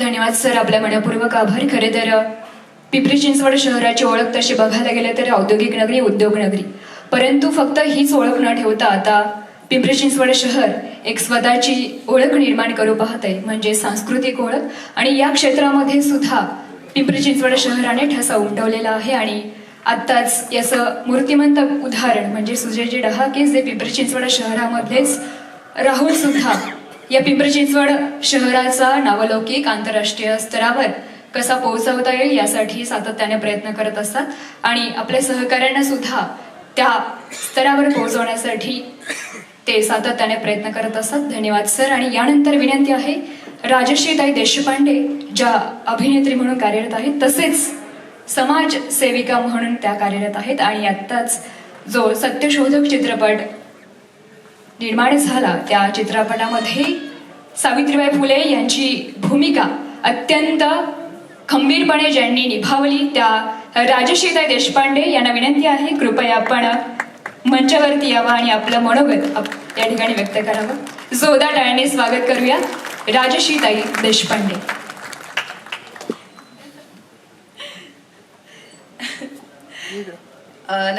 धन्यवाद सर. आपल्या मनपूर्वक आभार. खरे तर पिंपरी चिंचवड शहराची ओळख तशी बघायला गेलं तर औद्योगिक नगरी उद्योग नगरी. परंतु फक्त हीच ओळख न ठेवता आता पिंपरी चिंचवड शहर एक स्वतःची ओळख निर्माण करू पाहत आहे म्हणजे सांस्कृतिक ओळख. आणि या क्षेत्रामध्ये सुद्धा पिंपरी चिंचवड शहराने ठसा उमटवलेला आहे. आणि आत्ताच याचं मूर्तिमंत उदाहरण म्हणजे सुजयजी डहाके जे पिंपरी चिंचवड शहरामधलेच राहुल सुद्धा या पिंपरी चिंचवड शहराचा नावलौकिक आंतरराष्ट्रीय स्तरावर कसा पोहोचवता येईल यासाठी सातत्याने प्रयत्न करत असतात. आणि आपल्या सहकाऱ्यांना सुद्धा त्या स्तरावर पोहोचवण्यासाठी ते सातत्याने प्रयत्न करत असतात. धन्यवाद सर. आणि यानंतर विनंती आहे राजश्रीताई देशपांडे ज्या अभिनेत्री म्हणून कार्यरत आहेत तसेच समाज सेविका म्हणून त्या कार्यरत आहेत. आणि आत्ताच जो सत्यशोधक चित्रपट निर्माण झाला. त्या चित्रपटामध्ये सावित्रीबाई फुले यांची भूमिका अत्यंत खंबीरपणे ज्यांनी निभावली त्या राजश्रीताई देशपांडे यांना विनंती आहे कृपया आपण मंचावरती यावं आणि आपलं मनोगत आप- या ठिकाणी व्यक्त करावं. जोरदार टाळ्याने स्वागत करूया राजश्रीताई देशपांडे.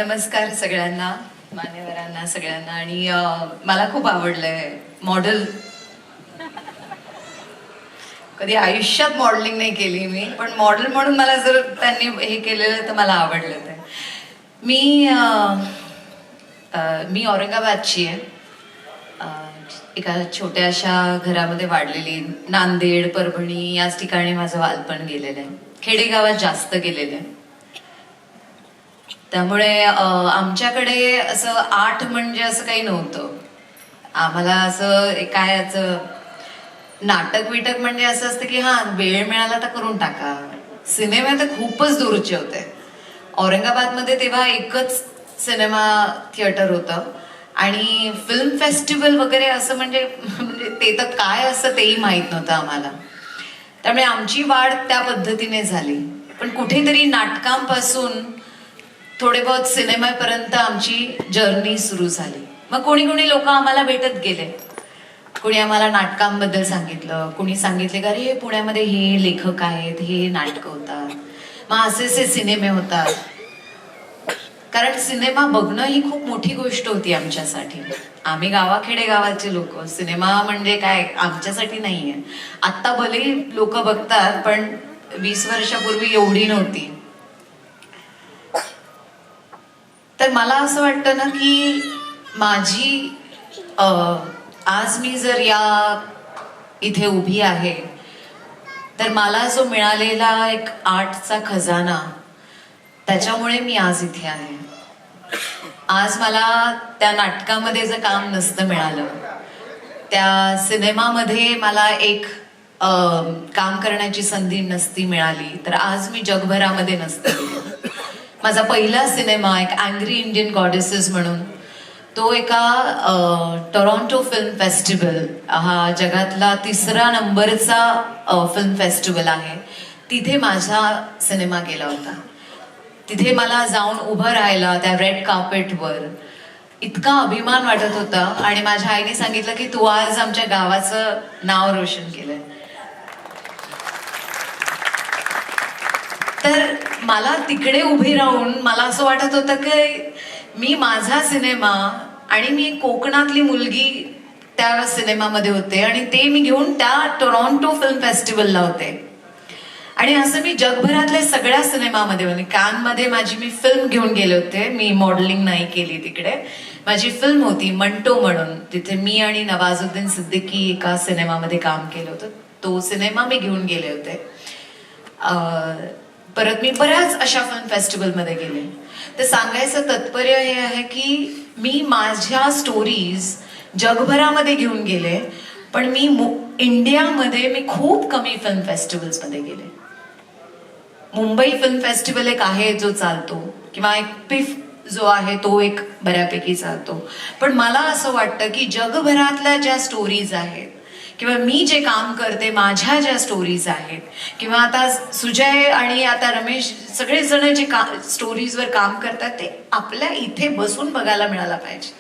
नमस्कार सगळ्यांना. मान्यवरांना सगळ्यांना आणि मला खूप आवडलंय मॉडेल. कधी आयुष्यात मॉडेलिंग नाही केली मी पण मॉडेल म्हणून मला जर त्यांनी हे केलेलं तर मला आवडलं ते. मी मी औरंगाबादची आहे. एका छोट्याशा घरामध्ये वाढलेली नांदेड परभणी याच ठिकाणी माझं बालपण गेलेलं आहे. खेडेगावात जास्त गेलेलं आहे. त्यामुळे आमच्याकडे असं आठ म्हणजे असं काही नव्हतं. आम्हाला असं एक काय नाटक विटक म्हणजे असं असतं की हा वेळ मिळाला तर करून टाका. सिनेमे तर खूपच दूरचे होते. औरंगाबादमध्ये तेव्हा एकच सिनेमा थिएटर होतं. आणि फिल्म फेस्टिवल वगैरे असं म्हणजे म्हणजे ते तर काय असं तेही माहीत नव्हतं आम्हाला. त्यामुळे आमची वाढ त्या पद्धतीने झाली. पण कुठेतरी नाटकांपासून थोडे बहुत सिनेमापर्यंत आमची जर्नी सुरू झाली. मग कोणी कोणी लोक आम्हाला भेटत गेले. कोणी आम्हाला नाटकांबद्दल सांगितलं. कोणी सांगितले का अरे पुण्यामध्ये हे लेखक आहेत हे नाटकं होतात. मग असे असे सिनेमे होतात. कारण सिनेमा बघणं ही खूप मोठी गोष्ट होती आमच्यासाठी. आम्ही गावाखेडे गावाचे लोक. सिनेमा म्हणजे काय? आमच्यासाठी नाहीये. आत्ता भले लोक बघतात पण वीस वर्षापूर्वी एवढी नव्हती. तर मला असं वाटतं ना की माझी आज मी जर या इथे उभी आहे तर मला जो मिळालेला एक आर्टचा खजाना त्याच्यामुळे मी आज इथे आहे. आज मला त्या नाटकामध्ये जर काम नसतं मिळालं त्या सिनेमामध्ये मला एक काम करण्याची संधी नसती मिळाली तर आज मी जगभरामध्ये नसते. माझा पहिला सिनेमा एक अँग्री इंडियन गॉडेसेस म्हणून तो एका टोरॉन्टो फिल्म फेस्टिवल हा जगातला तिसरा नंबरचा फिल्म फेस्टिवल आहे. तिथे माझा सिनेमा गेला होता. तिथे मला जाऊन उभं राहायला त्या रेड कार्पेटवर इतका अभिमान वाटत होता आणि माझ्या आईने सांगितलं की तू आज आमच्या गावाचं नाव रोशन केलंय. तर मला तिकडे उभी राहून मला असं वाटत होतं की मी माझा सिनेमा आणि मी कोकणातली मुलगी त्या सिनेमामध्ये होते आणि ते मी घेऊन त्या टोरॉन्टो फिल्म फेस्टिवलला होते. आणि असं मी जगभरातल्या सगळ्या सिनेमामध्ये म्हणजे कानमध्ये माझी मी फिल्म घेऊन गेले होते. मी मॉडेलिंग नाही केली तिकडे. माझी फिल्म होती मंटो म्हणून तिथे मी आणि नवाजुद्दीन सिद्दीकी एका सिनेमामध्ये काम केलं होतं. तो सिनेमा मी घेऊन गेले होते. परत मी बऱ्याच अशा फिल्म फेस्टिवलमध्ये गेले. तर सांगायचं तात्पर्य हे आहे की मी माझ्या स्टोरीज जगभरामध्ये घेऊन गेले पण मी मु- इंडियामध्ये मी खूप कमी फिल्म फेस्टिवल्समध्ये गेले. मुंबई फिल्म फेस्टिवल एक आहे जो चालतो किंवा एक पिफ जो आहे तो एक बऱ्यापैकी चालतो. पण मला असं वाटतं की जगभरातल्या ज्या स्टोरीज आहेत किंवा मी जे काम करते माझ्या ज्या स्टोरीज आहेत किंवा आता सुजय आणि आता रमेश सगळेजण जे का स्टोरीजवर काम करतात ते आपल्या इथे बसून बघायला मिळाला पाहिजे.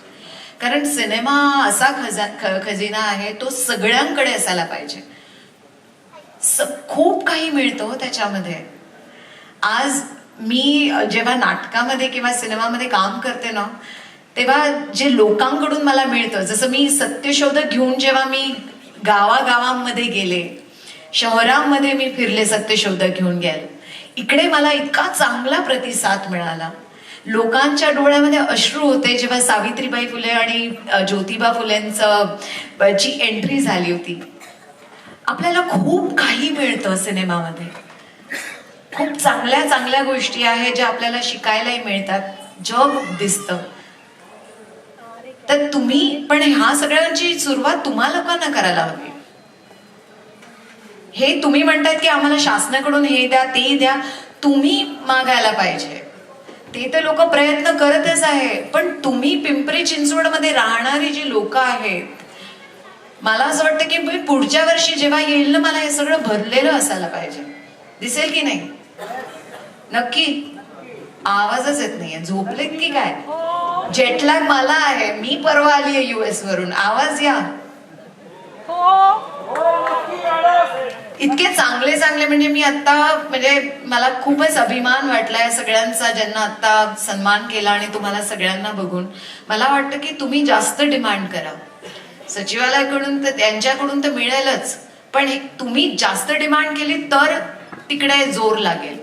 कारण सिनेमा असा खजा ख- खजिना आहे तो सगळ्यांकडे असायला पाहिजे. स- खूप काही मिळतं हो त्याच्यामध्ये. आज मी जेव्हा नाटकामध्ये किंवा सिनेमामध्ये काम करते ना तेव्हा जे लोकांकडून मला मिळतं जसं मी सत्यशोधक घेऊन जेव्हा मी गावागावांमध्ये गेले. शहरांमध्ये मी फिरले सत्यशोधक घेऊन गेले. इकडे मला इतका चांगला प्रतिसाद मिळाला. लोकांच्या डोळ्यामध्ये अश्रू होते जेव्हा सावित्रीबाई फुले आणि ज्योतिबा फुलेंचं जी एंट्री झाली होती. आपल्याला खूप काही मिळतं सिनेमामध्ये. खूप चांगल्या चांगल्या गोष्टी आहेत ज्या आपल्याला शिकायलाही मिळतात. जग दिसतं. तर तुम्ही पण ह्या सगळ्यांची सुरुवात तुम्हा लोकांना करायला हवी. हे तुम्ही म्हणतात की आम्हाला शासनाकडून हे द्या ते द्या तुम्ही मागायला पाहिजे. ते तर लोक प्रयत्न करतच आहे पण तुम्ही पिंपरी चिंचवडमध्ये राहणारी जी लोक आहेत मला असं वाटतं की मी पुढच्या वर्षी जेव्हा येईल ना मला हे सगळं भरलेलं असायला पाहिजे. दिसेल की नाही? नक्की. आवाजच येत नाहीये. झोपलेत की काय? जेटलॅग मला आहे. मी परवा आली आहे युएस वरून. आवाज या. इतके चांगले चांगले म्हणजे मी आता म्हणजे मला खूपच अभिमान वाटलाय सगळ्यांचा ज्यांना आता सन्मान केला आणि तुम्हाला सगळ्यांना बघून. मला वाटतं की तुम्ही जास्त डिमांड करा. सचिवालयाकडून तर त्यांच्याकडून तर मिळेलच. पण हे तुम्ही जास्त डिमांड केली तर तिकडे जोर लागेल.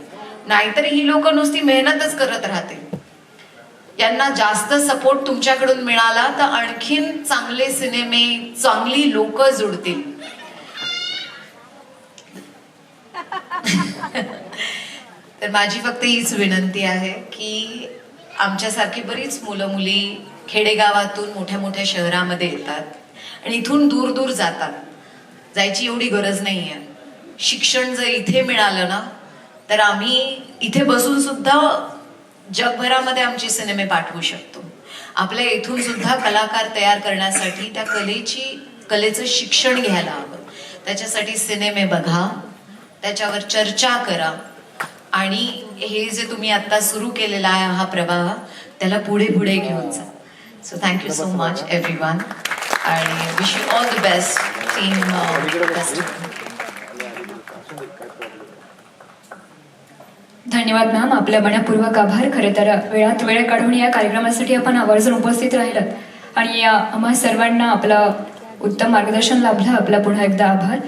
नाहीतर ही लोक नुसती मेहनतच करत राहतील. यांना जास्त सपोर्ट तुमच्याकडून मिळाला तर आणखीन चांगले सिनेमे चांगली लोक जुडतील. तर माझी फक्त हीच विनंती आहे की आमच्यासारखी बरीच मुलं मुली खेडेगावातून मोठ्या मोठ्या शहरामध्ये येतात आणि इथून दूर दूर जातात. जायची एवढी गरज नाही आहे शिक्षण जर इथे मिळालं ना तर आम्ही इथे बसून सुद्धा जगभरामध्ये आमचे सिनेमे पाठवू शकतो. आपल्या इथून सुद्धा कलाकार तयार करण्यासाठी त्या कलेची कलेचं शिक्षण घ्यायला हवं. त्याच्यासाठी सिनेमे बघा त्याच्यावर चर्चा करा आणि हे जे तुम्ही आता सुरू केलेला आहे हा प्रवाह त्याला पुढे पुढे घेऊन जा. So thank you so much everyone आणि wish you all the best team धन्यवाद मॅम आपल्या मनापूर्वक आभार. खरं तर वेळात वेळ काढून या कार्यक्रमासाठी आपण आवर्जून उपस्थित राहिलात आणि या आम्हा सर्वांना आपलं उत्तम मार्गदर्शन लाभलं. आपला पुन्हा एकदा आभार.